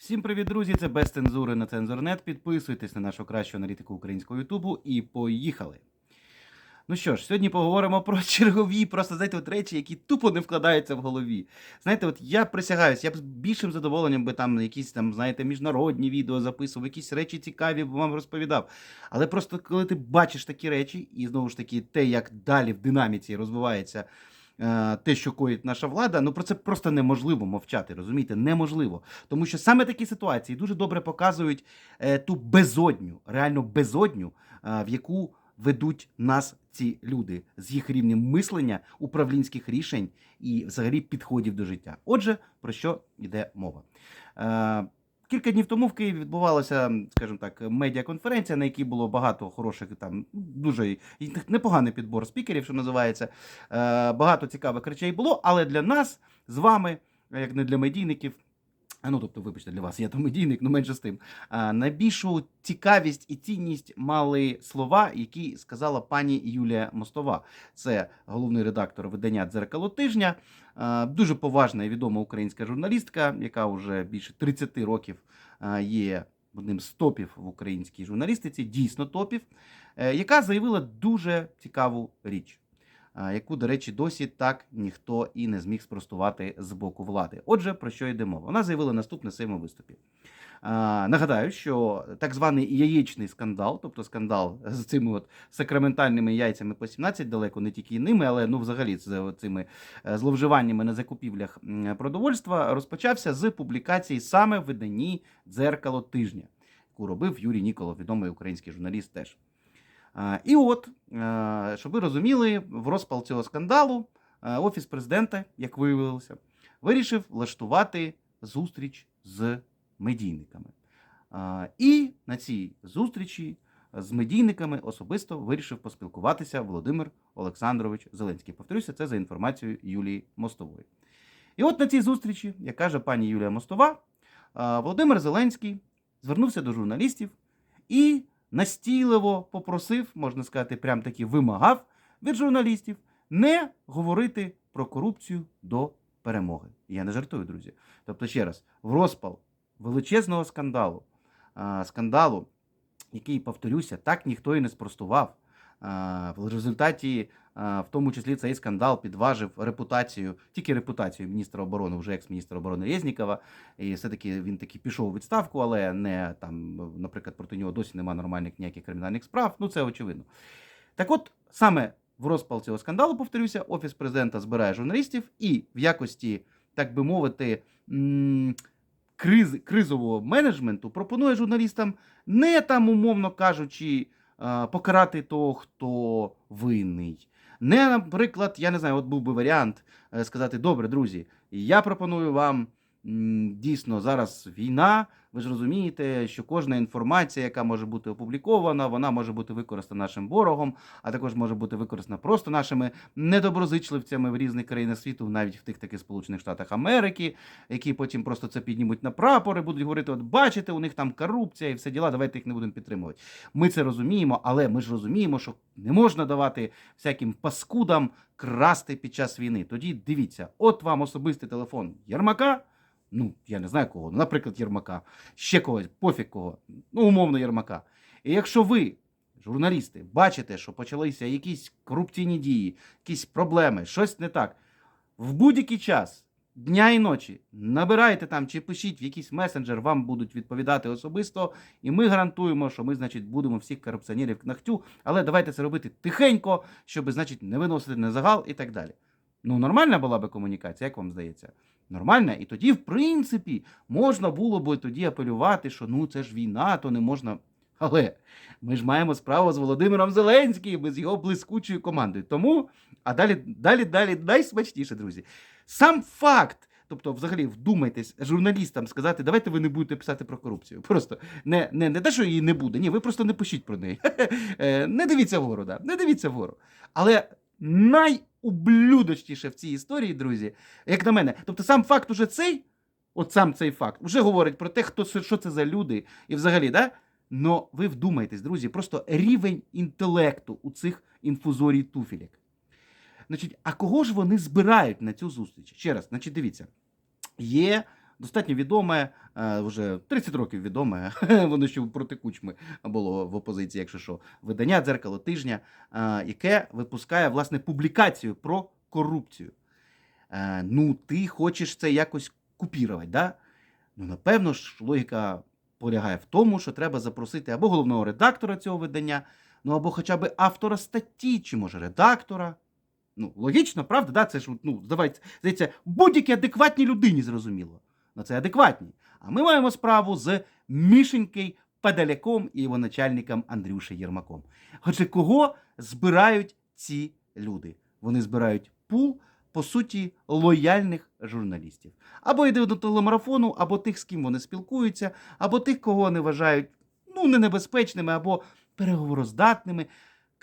Всім привіт, друзі! Це без цензури на цензурнет. Підписуйтесь на нашу кращу аналітику українського Ютубу і поїхали. Ну що ж, сьогодні поговоримо про чергові, просто знаєте, от речі, які тупо не вкладаються в голові. Знаєте, от я присягаюсь, я б з більшим задоволенням би там якісь там, знаєте, міжнародні відео записував, якісь речі цікаві б вам розповідав. Але просто коли ти бачиш такі речі, і знову ж таки, те, як далі в динаміці розвивається те, що коїть наша влада, ну про це просто неможливо мовчати, розумієте? Неможливо. Тому що саме такі ситуації дуже добре показують е, ту безодню, реально безодню, е, в яку ведуть нас ці люди з їх рівнем мислення, управлінських рішень і взагалі підходів до життя. Отже, про що йде мова? Кілька днів тому в Києві відбувалася, скажімо так, медіаконференція, на якій було багато хороших там дуже непоганий підбор спікерів, що називається. Е, Багато цікавих речей було, але для нас з вами, як не для медійників. Ну, тобто, вибачте, для вас я то медійник, ну менше з тим. А, найбільшу цікавість і цінність мали слова, які сказала пані Юлія Мостова. Це головний редактор видання Дзеркало тижня. А, дуже поважна і відома українська журналістка, яка вже більше 30 років є одним з топів в українській журналістиці, дійсно топів, е, яка заявила дуже цікаву річ. А, Яку, до речі, досі так ніхто і не зміг спростувати з боку влади. Отже, про що йде мова? Вона заявила наступне в своєму виступі. Нагадаю, що так званий яєчний скандал, тобто скандал з цими от сакраментальними яйцями по 17, далеко не тільки ними, але ну взагалі з цими е, зловживаннями на закупівлях продовольства, розпочався з публікації саме в виданні дзеркало тижня, яку робив Юрій Ніколов, відомий український журналіст теж. І от, е, щоб ви розуміли, в розпал цього скандалу е, офіс президента, як виявилося, вирішив влаштувати зустріч з медійниками. І на цій зустрічі з медійниками особисто вирішив поспілкуватися Володимир Олександрович Зеленський. Повторюся, це за інформацією Юлії Мостової. І от на цій зустрічі, як каже пані Юлія Мостова, Володимир Зеленський звернувся до журналістів і настійливо попросив, можна сказати, прям таки вимагав від журналістів не говорити про корупцію до перемоги. Я не жартую, друзі. Тобто, ще раз, в розпал величезного скандалу, скандалу, який, повторюся, так ніхто і не спростував. В результаті, в тому числі, цей скандал підважив репутацію, тільки репутацію міністра оборони, вже екс-міністра оборони Резнікова. І все-таки він таки пішов у відставку, але не там, наприклад, проти нього досі немає нормальних ніяких кримінальних справ. Ну це очевидно. Так от, саме в розпал цього скандалу, повторюся, офіс президента збирає журналістів і в якості, так би мовити, криз, кризового менеджменту пропонує журналістам не там, умовно кажучи, покарати того, хто винний. Не, наприклад, я не знаю, от був би варіант е, сказати: добре, друзі, я пропоную вам дійсно зараз війна. Ви ж розумієте, що кожна інформація, яка може бути опублікована, вона може бути використана нашим ворогом, а також може бути використана просто нашими недоброзичливцями в різних країнах світу, навіть в тих таких Сполучених Штатах Америки, які потім просто це піднімуть на прапори, будуть говорити: от бачите, у них там корупція і все діла, давайте їх не будемо підтримувати. Ми це розуміємо, але ми ж розуміємо, що не можна давати всяким паскудам красти під час війни. Тоді дивіться, от вам особистий телефон Єрмака. Ну, я не знаю кого, ну, наприклад, Єрмака, ще когось, пофіг кого, ну, умовно, Єрмака. І якщо ви, журналісти, бачите, що почалися якісь корупційні дії, якісь проблеми, щось не так, в будь-який час, дня і ночі, набирайте там чи пишіть в якийсь месенджер, вам будуть відповідати особисто, і ми гарантуємо, що ми, значить, будемо всіх корупціонерів нахтю, але давайте це робити тихенько, щоб, значить, не виносити на загал і так далі. Ну, нормальна була би комунікація, як вам здається? Нормальна. І тоді, в принципі, можна було б тоді апелювати, що ну це ж війна, то не можна. Але ми ж маємо справу з Володимиром Зеленським, з його блискучою командою. Тому, а далі, далі, далі, найсмачніше, друзі. Сам факт. Тобто, взагалі, вдумайтесь журналістам сказати, давайте ви не будете писати про корупцію. Просто не не, не те, що її не буде. Ні, ви просто не пишіть про неї. Е, Не дивіться вгору, да, не дивіться вгору. Але найублюдочніше в цій історії, друзі, як на мене, тобто сам факт уже цей, от сам цей факт, вже говорить про те, хто що це за люди, і взагалі, да? Но ви вдумайтесь, друзі, просто рівень інтелекту у цих інфузорій туфелік. Значить, а кого ж вони збирають на цю зустріч? Ще раз, значить, дивіться, є достатньо відоме, е, вже 30 років відоме, воно ще проти кучми було в опозиції, якщо що, видання дзеркало тижня, е, яке випускає власне публікацію про корупцію. Е, Ну, ти хочеш це якось купірувати, да? Ну, напевно ж, логіка полягає в тому, що треба запросити або головного редактора цього видання, ну або хоча б автора статті, чи може редактора. Ну, логічно, правда? Да? Це ж, ну, здається, будь-якій адекватній людині зрозуміло. Ну, це адекватні. А ми маємо справу з Мішенький Падаляком і його начальником Андрюшею Єрмаком. Отже, кого збирають ці люди? Вони збирають пул, по суті, лояльних журналістів. Або йде до телемарафону, або тих, з ким вони спілкуються, або тих, кого вони вважають ну, не небезпечними, або переговороздатними.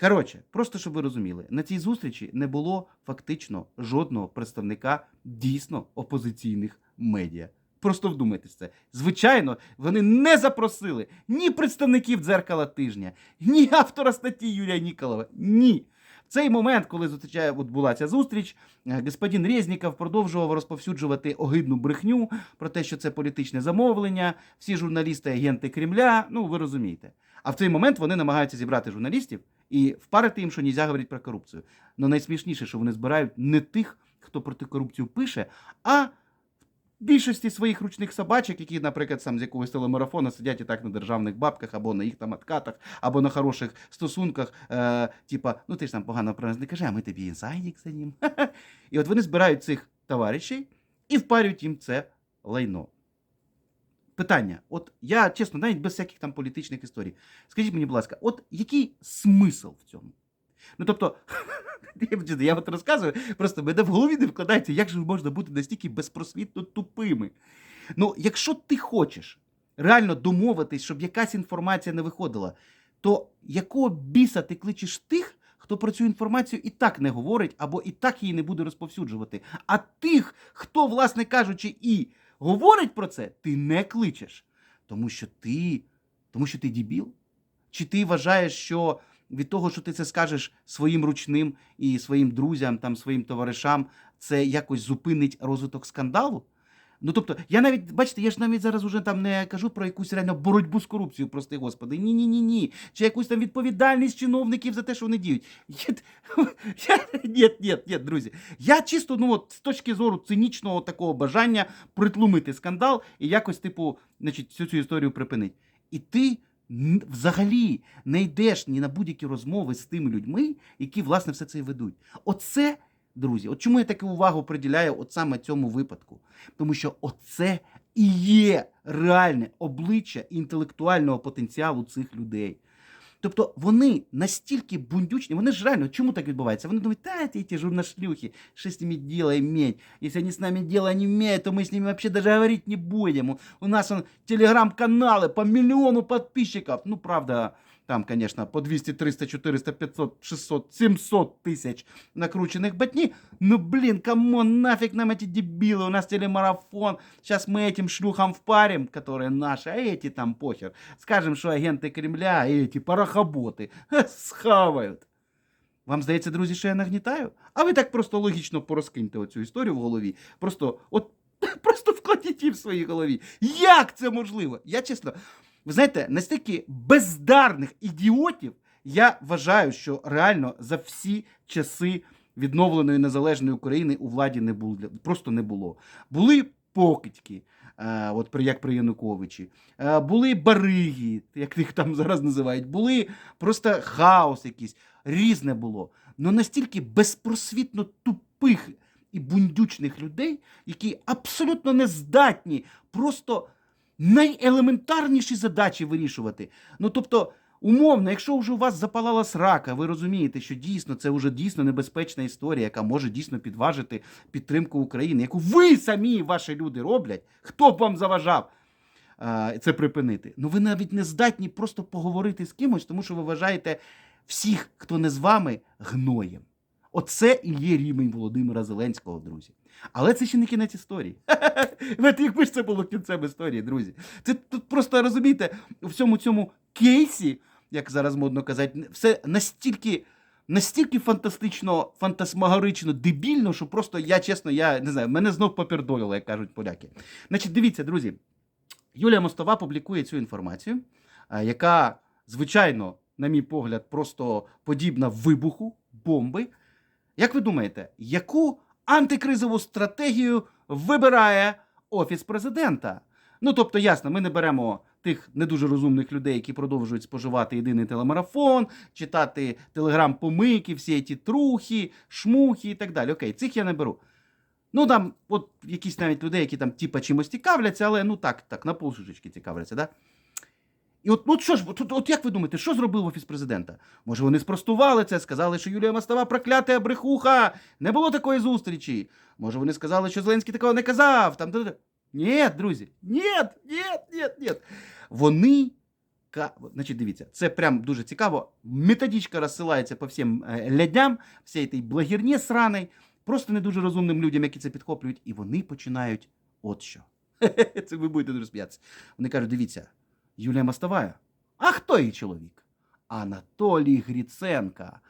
Коротше, просто щоб ви розуміли, на цій зустрічі не було фактично жодного представника дійсно опозиційних медіа. Просто вдумайтесь це. Звичайно, вони не запросили ні представників дзеркала тижня, ні автора статті Юрія Ніколова. Ні. В цей момент, коли зустрічає, от була ця зустріч, е, господин Резніков продовжував розповсюджувати огидну брехню про те, що це політичне замовлення, всі журналісти агенти Кремля. Ну, ви розумієте. А в цей момент вони намагаються зібрати журналістів і впарити їм, що нельзя говорити про корупцію. Ну найсмішніше, що вони збирають не тих, хто проти корупцію пише, а більшості своїх ручних собачок, які, наприклад, сам з якогось телемарафону сидять і так на державних бабках, або на їх там откатах, або на хороших стосунках, е, типа, ну ти ж там погано про нас не кажи, а ми тобі інсайдік за ним. І от вони збирають цих товаришей і впарюють їм це лайно. Питання: от я чесно, навіть без всяких там політичних історій. Скажіть мені, будь ласка, от який смисл в цьому? Ну тобто, я, от розказую, просто мене в голові не вкладається, як же можна бути настільки безпросвітно тупими. Ну, якщо ти хочеш реально домовитись, щоб якась інформація не виходила, то якого біса ти кличеш тих, хто про цю інформацію і так не говорить, або і так її не буде розповсюджувати. А тих, хто, власне кажучи, і говорить про це, ти не кличеш. Тому що ти, тому що ти дібіл? Чи ти вважаєш, що від того, що ти це скажеш своїм ручним і своїм друзям, там, своїм товаришам, це якось зупинить розвиток скандалу? Ну тобто, я навіть, бачите, я ж навіть зараз уже там не кажу про якусь реально боротьбу з корупцією, прости господи. Ні, ні, ні, ні. Чи якусь там відповідальність чиновників за те, що вони діють. Я, ні, ні, ні, друзі. Я чисто, ну от з точки зору цинічного такого бажання притлумити скандал і якось, типу, значить, всю цю історію припинити. І ти взагалі не йдеш ні на будь-які розмови з тими людьми, які, власне, все це і ведуть. Оце. Друзі, от чому я таку увагу приділяю от саме цьому випадку? Тому що оце і є реальне обличчя інтелектуального потенціалу цих людей. Тобто вони настільки бундючні, вони ж реально, чому так відбувається? Вони думають, та ті, ті журнашлюхи, що з ними діло иметь? Якщо вони з нами діло не имеют, то ми з ними вообще даже говорить не будемо. У нас телеграм-канали по мільйону підписчиків. Ну, правда, там, конечно, по 200, 300, 400, 500, 600, 700 тысяч накрученных ботни. Ну, блин, камон, нафиг нам эти дебилы, у нас телемарафон. Сейчас мы этим шлюхам впарим, которые наши, а эти там похер. Скажем, что агенты Кремля, а эти порохоботы схавают. Вам здається, друзі, що я нагнітаю? А ви так просто логічно порозкиньте оцю історію в голові. Просто, от, просто вкладіть її в своїй голові. Як це можливо? Я чесно, ви знаєте, настільки бездарних ідіотів я вважаю, що реально за всі часи відновленої незалежної України у владі не було. Просто не було. Були покидьки, е, от при як при Януковичі, е, були бариги, як їх там зараз називають, були просто хаос якийсь. Різне було. Ну настільки безпросвітно тупих і бундючних людей, які абсолютно не здатні просто найелементарніші задачі вирішувати. Ну тобто, умовно, якщо вже у вас запалала срака, ви розумієте, що дійсно це вже дійсно небезпечна історія, яка може дійсно підважити підтримку України, яку ви самі ваші люди роблять, хто б вам заважав. Це припинити. Ну ви навіть не здатні просто поговорити з кимось, тому що ви вважаєте всіх, хто не з вами, гноєм. Оце і є рівень Володимира Зеленського, друзі. Але це ще не кінець історії. Знаєте, якби ж це було кінцем історії, друзі. Це тут просто розумієте, у всьому цьому кейсі, як зараз модно казати, все настільки настільки фантастично, фантасмагорично, дебільно, що просто я чесно, я не знаю, мене знов попердолило, як кажуть поляки. Значить, дивіться, друзі, Юлія Мостова публікує цю інформацію, е, яка, звичайно, на мій погляд, просто подібна вибуху бомби. Як ви думаєте, яку антикризову стратегію вибирає Офіс президента? Ну, тобто, ясно, ми не беремо тих не дуже розумних людей, які продовжують споживати єдиний телемарафон, читати телеграм-помийки, всі ті трухи, шмухи і так далі. Окей, цих я не беру. Ну там, от якісь навіть людей, які там типа чимось цікавляться, але ну так, так, на полшишечки цікавляться, да? І от, от що ж, от, от як ви думаєте, що зробив офіс президента? Може, вони спростували це, сказали, що Юлія Мостова проклята брехуха, не було такої зустрічі. Може, вони сказали, що Зеленський такого не казав. Там, та- та- ні, друзі, ні, ні, ні, ні. Вони. Значить, дивіться, це прям дуже цікаво. Методичка розсилається по всім е, лядям, всій тій благірні сраний, просто не дуже розумним людям, які це підхоплюють, і вони починають от що. Це ви будете дуже сміятися. Вони кажуть: дивіться, Юлія Мостовая. А хто її чоловік? Анатолій Гріценка.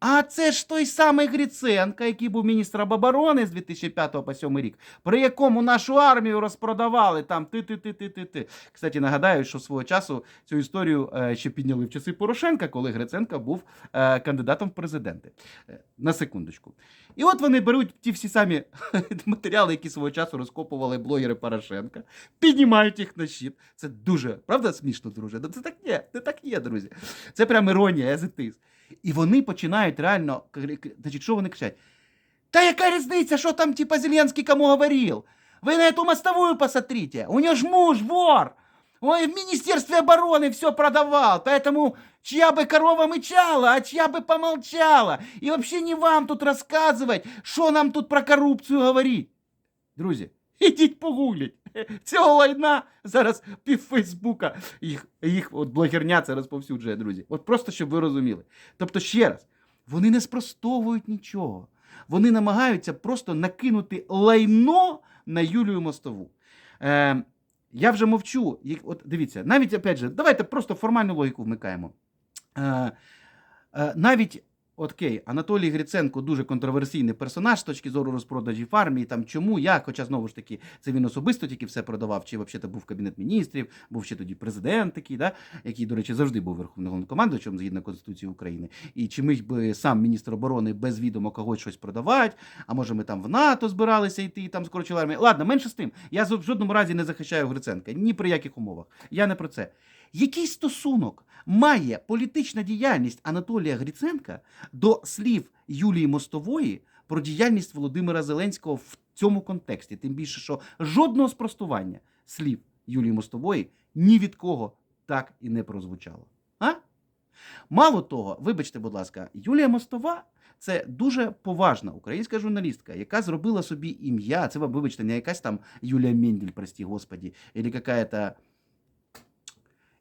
А це ж той самий Гріценка, який був міністром оборони з 2005 по 2007 рік, при якому нашу армію розпродавали там ти-ти-ти-ти-ти-ти. Кстати, нагадаю, що свого часу цю історію е, ще підняли в часи Порошенка, коли Гриценка був е, кандидатом в президенти. Е, на секундочку. І от вони беруть ті всі самі матеріали, які свого часу розкопували блогери Порошенка, піднімають їх на щит. Це дуже, правда, смішно, друже? Це так є, це так є, друзі. Це прям іронія, is. І вони починають реально, кри- значить, що вони кричать? Та яка різниця, що там, типа, Зеленський кому говорив? Ви на эту мостовую посмотрите, у нього ж муж вор. Ой, в Министерстве обороны все продавал, поэтому чья бы корова мычала, а чья бы помолчала. И вообще не вам тут рассказывать, що нам тут про корупцію говорить. Друзі, ідіть погугліть. Цього лайна зараз пів Фейсбука їх, їх от блогерня це розповсюджує, друзі. От просто щоб ви розуміли. Тобто, ще раз, вони не спростовують нічого. Вони намагаються просто накинути лайно на Юлію Мостову. Е, я вже мовчу. От дивіться, навіть опять же, давайте просто формальну логіку вмикаємо. Е, е, навіть Окей, Анатолій Гриценко дуже контроверсійний персонаж з точки зору розпродажів армії. Там чому як, хоча знову ж таки це він особисто тільки все продавав, чи взагалі був кабінет міністрів, був ще тоді президент такий, да, який, до речі, завжди був верховним головнокомандуючим згідно Конституції України. І чи міг би сам міністр оборони без відома когось щось продавати, а може ми там в НАТО збиралися йти і там скорочили армію. Ладно, менше з тим. Я в жодному разі не захищаю Гриценка, ні при яких умовах. Я не про це. Який стосунок має політична діяльність Анатолія Гриценка до слів Юлії Мостової про діяльність Володимира Зеленського в цьому контексті? Тим більше, що жодного спростування слів Юлії Мостової ні від кого так і не прозвучало. А? Мало того, вибачте, будь ласка, Юлія Мостова це дуже поважна українська журналістка, яка зробила собі ім'я. Це, вибачте, не якась там Юлія Менділь, прості господі, або якась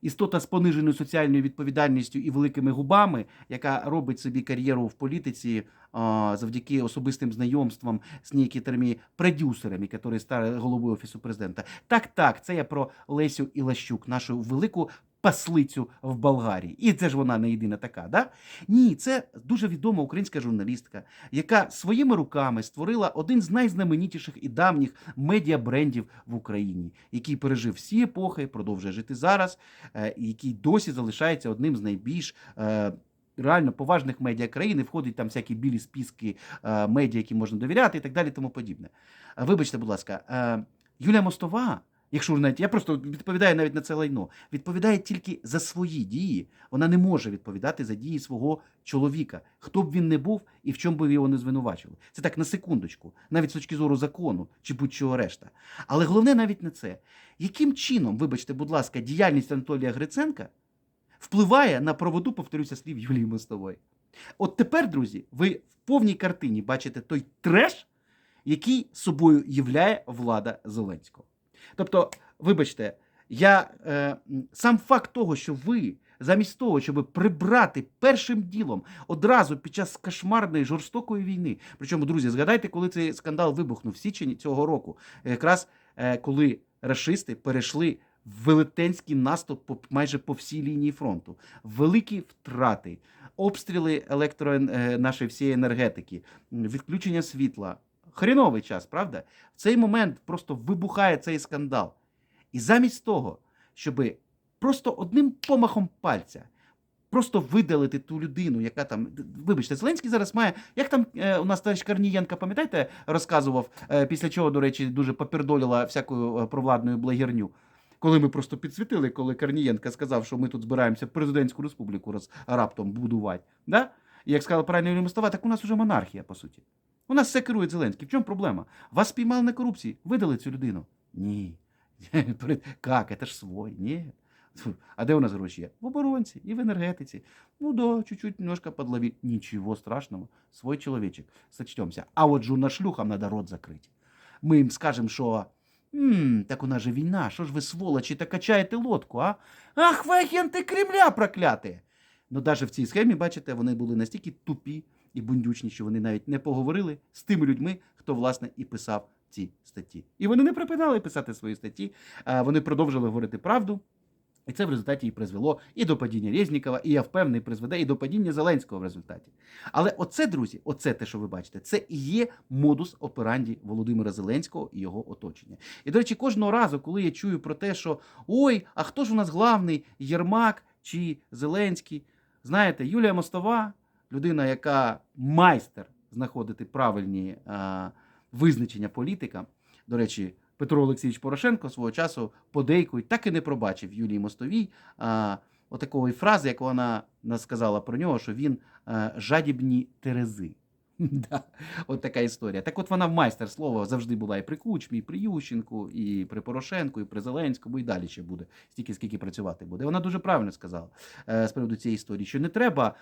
істота з пониженою соціальною відповідальністю і великими губами, яка робить собі кар'єру в політиці а, завдяки особистим знайомствам з некоторими продюсерами, які стали головою офісу президента. Так, так, це я про Лесю Ілащук, нашу велику паслицю в Болгарії. І це ж вона не єдина така. Да? Ні, це дуже відома українська журналістка, яка своїми руками створила один з найзнаменітіших і давніх медіабрендів в Україні, який пережив всі епохи, продовжує жити зараз, е, і який досі залишається одним з найбільш. е, Реально поважних медіа країни входять там всякі білі списки е, медіа, які можна довіряти, і так далі, тому подібне. Вибачте, будь ласка, Юлія Мостова, якщо знаєте, я просто відповідаю навіть на це лайно, відповідає тільки за свої дії. Вона не може відповідати за дії свого чоловіка, хто б він не був і в чому б його не звинувачили. Це так на секундочку, навіть з точки зору закону чи будь-чого решта. Але головне навіть не це. Яким чином, вибачте, будь ласка, діяльність Анатолія Гриценка впливає на проводу, повторюся, слів Юлії Мостової? От тепер, друзі, ви в повній картині бачите той треш, який собою являє влада Зеленського. Тобто, вибачте, я е, сам факт того, що ви замість того, щоб прибрати першим ділом одразу під час кошмарної жорстокої війни. Причому, друзі, згадайте, коли цей скандал вибухнув в січні цього року, якраз е, коли рашисти перейшли в велетенський наступ по майже по всій лінії фронту, великі втрати. обстріли електро е, нашої всієї енергетики, відключення світла. Хріновий час, правда? В цей момент просто вибухає цей скандал. І замість того, щоб просто одним помахом пальця просто видалити ту людину, яка там. Вибачте, Зеленський зараз має. Як там е, у нас товариш Корнієнко, пам'ятаєте, розказував, е, після чого, до речі, дуже попердоліла всякою е, провладною благірню. Коли ми просто підсвітили, коли Корнієнко сказав, що ми тут збираємося президентську республіку роз, раптом будувати. Да? Як сказала правильно Мостова, так у нас уже монархія, по суті. У нас все керує Зеленський. В чому проблема? Вас спіймали на корупції, видали цю людину. Ні. Как? Это ж свой. Ні. А де у нас гроші є? В оборонці і в енергетиці. Ну да, чуть-чуть немножко подловили. Ничего страшного. Свой человечек. Сочтемся. А от журнашлюхам надо рот закрити. Ми їм скажемо, що «М, так у нас же війна, що ж ви сволочі та качаєте лодку, а? Ах, ви агенти Кремля прокляти! Ну, навіть в цій схемі, бачите, вони були настільки тупі і бундючні, що вони навіть не поговорили з тими людьми, хто, власне, і писав ці статті. І вони не припинали писати свої статті, вони продовжили говорити правду. І це в результаті і призвело і до падіння Резнікова, і я впевнений, призведе і до падіння Зеленського в результаті. Але оце, друзі, оце те, що ви бачите, це і є модус операнді Володимира Зеленського і його оточення. І, до речі, кожного разу, коли я чую про те, що ой, а хто ж у нас главний, Єрмак чи Зеленський, знаєте, Юлія Мостова, людина, яка майстер знаходити правильні а, визначення політика. До речі, Петро Олексійович Порошенко свого часу подейкують так і не пробачив Юлії Мостовій а, отакої фрази, як вона сказала про нього, що він а, жадібні терези. Да, От така історія. Так от вона в майстер слова завжди була і при Кучмі, і при Ющенку, і при Порошенку, і при Зеленському, і далі ще буде, стільки скільки працювати буде. Вона дуже правильно сказала е, з приводу цієї історії, що не треба,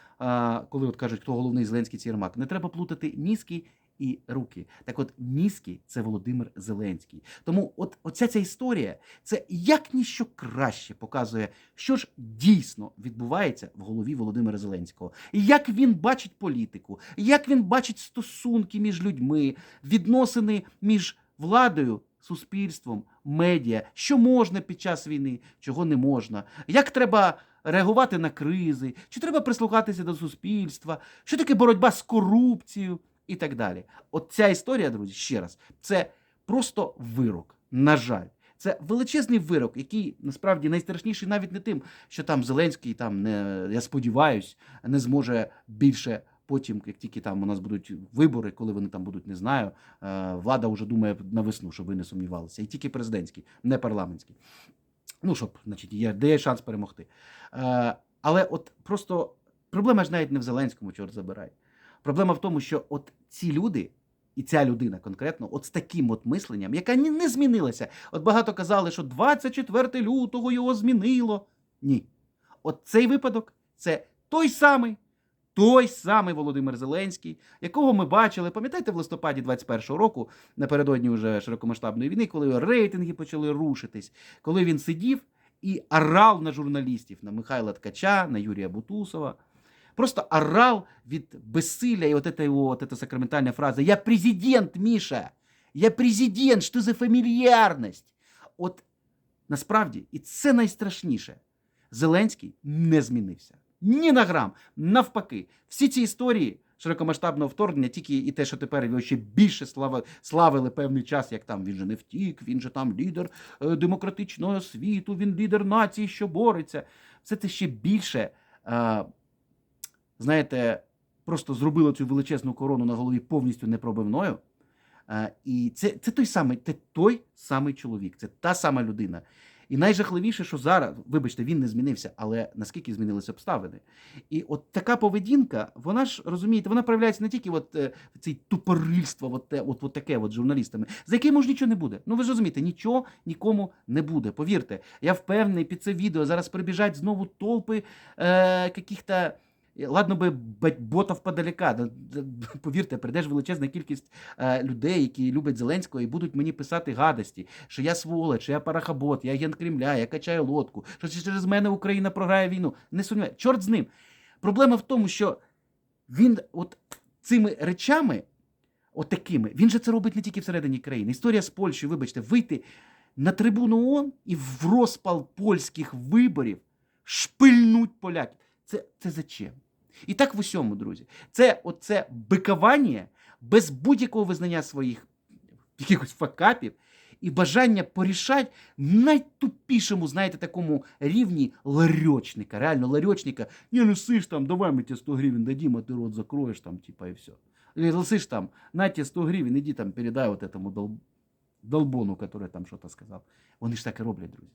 коли от кажуть, хто головний Зеленський Єрмак, не треба плутати мізки і руки. Так от мізки це Володимир Зеленський. Тому от оця ця історія це як ніщо краще показує, що ж дійсно відбувається в голові Володимира Зеленського, як він бачить політику, як він бачить стосунки між людьми, відносини між владою. Суспільством, медіа, що можна під час війни, чого не можна, як треба реагувати на кризи, чи треба прислухатися до суспільства, що таке боротьба з корупцією і так далі. От ця історія, друзі, ще раз, це просто вирок. На жаль, це величезний вирок, який насправді найстрашніший навіть не тим, що там Зеленський там не я сподіваюсь, не зможе більше. Потім, як тільки там у нас будуть вибори, коли вони там будуть, не знаю, е, влада вже думає на весну, щоб ви не сумнівалися. І тільки президентський, не парламентський. Ну, щоб, значить, є, де є шанс перемогти. Е, Але от просто проблема ж навіть не в Зеленському, чорт забирай. Проблема в тому, що от ці люди, і ця людина конкретно, от з таким от мисленням, яка ні- не змінилася. От багато казали, що 24 лютого його змінило. Ні. От цей випадок це той самий. Той самий Володимир Зеленський, якого ми бачили, пам'ятаєте, в листопаді 21-го року, напередодні вже широкомасштабної війни, коли його рейтинги почали рушитись, коли він сидів і орав на журналістів, на Михайла Ткача, на Юрія Бутусова. Просто орал від безсилля, і от эта його от эта сакраментальна фраза «Я президент, Міша! Я президент, що за фамільярність!» От насправді, і це найстрашніше, Зеленський не змінився. Ні на грам. Навпаки, всі ці історії широкомасштабного вторгнення, тільки і те, що тепер його ще більше слави, славили певний час, як там він же не втік, він же там лідер е, демократичного світу, він лідер нації, що бореться. Все це ще більше. Знаєте, просто зробило цю величезну корону на голові повністю непробивною. Е, І це, це той самий, це той самий чоловік, це та сама людина. І найжахливіше, що зараз, вибачте, він не змінився, але наскільки змінилися обставини. І от така поведінка, вона ж розумієте, вона проявляється не тільки от е, цей тупорильство, от, те- от, от таке от журналістами, за яким ж нічого не буде. Ну ви ж розумієте, нічого нікому не буде. Повірте, я впевнений, під це відео зараз прибіжать знову толпи е, каких-то. Ладно би ботов да- Повірте, прийде ж величезна кількість е, людей, які люблять Зеленського, і будуть мені писати гадості, що я сволоч, що я парахабот, я агент Кремля, я качаю лодку, що через мене Україна програє війну. Не сумніваюся. Чорт з ним. Проблема в тому, що він от цими речами, от він же це робить не тільки всередині країни. Історія з Польщею, вибачте, вийти на трибуну ООН і в розпал польських виборів шпильнуть поляків. Це, це зачем? І так в усьому, друзі. Це оце бикування без будь-якого визнання своїх якихось факапів і бажання порішати найтупішому, знаєте, такому рівні ларьочника, реально ларьочника. Не лисиш там, давай ми тебе 100 гривень дадим, а ти рот закроєш там, типа, і все. Лисиш там, на тебе 100 гривень, іди там передай вот этому дол... долбону, который там щось сказав. Вони ж так і роблять, друзі.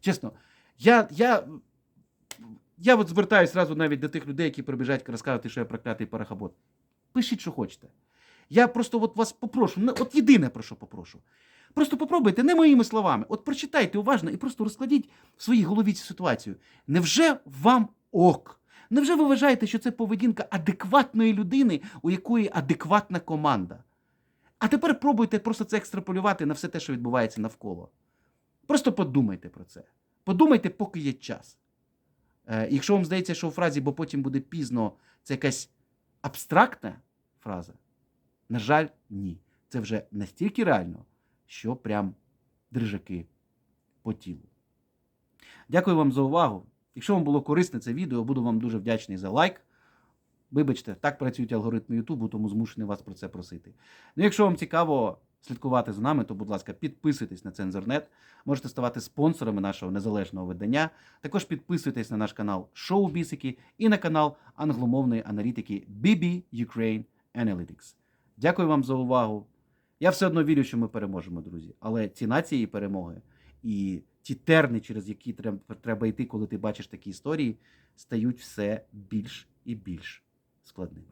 Чесно, я, я, я от звертаюся зразу навіть до тих людей, які прибіжать розказувати, що я проклятий парахабот. Пишіть, що хочете. Я просто от вас попрошу, от єдине про що попрошу. Просто попробуйте, не моїми словами. От прочитайте уважно і просто розкладіть в своїй голові цю ситуацію. Невже вам ок? Невже ви вважаєте, що це поведінка адекватної людини, у якої адекватна команда? А тепер пробуйте просто це екстраполювати на все те, що відбувається навколо. Просто подумайте про це. Подумайте, поки є час. Е, якщо вам здається, що у фразі, бо потім буде пізно, це якась абстрактна фраза, на жаль, ні. Це вже настільки реально, що прям дрижаки по тілу. Дякую вам за увагу. Якщо вам було корисне це відео, буду вам дуже вдячний за лайк. Вибачте, так працюють алгоритми Ютубу, тому змушений вас про це просити. Ну, якщо вам цікаво слідкувати за нами, то, будь ласка, підписуйтесь на Цензорнет. Можете ставати спонсорами нашого незалежного видання. Також підписуйтесь на наш канал Шоу Бісики і на канал англомовної аналітики BB Ukraine Analytics. Дякую вам за увагу. Я все одно вірю, що ми переможемо, друзі. Але ціна цієї перемоги і ті терни, через які треба, йти, коли ти бачиш такі історії, стають все більш і більш складними.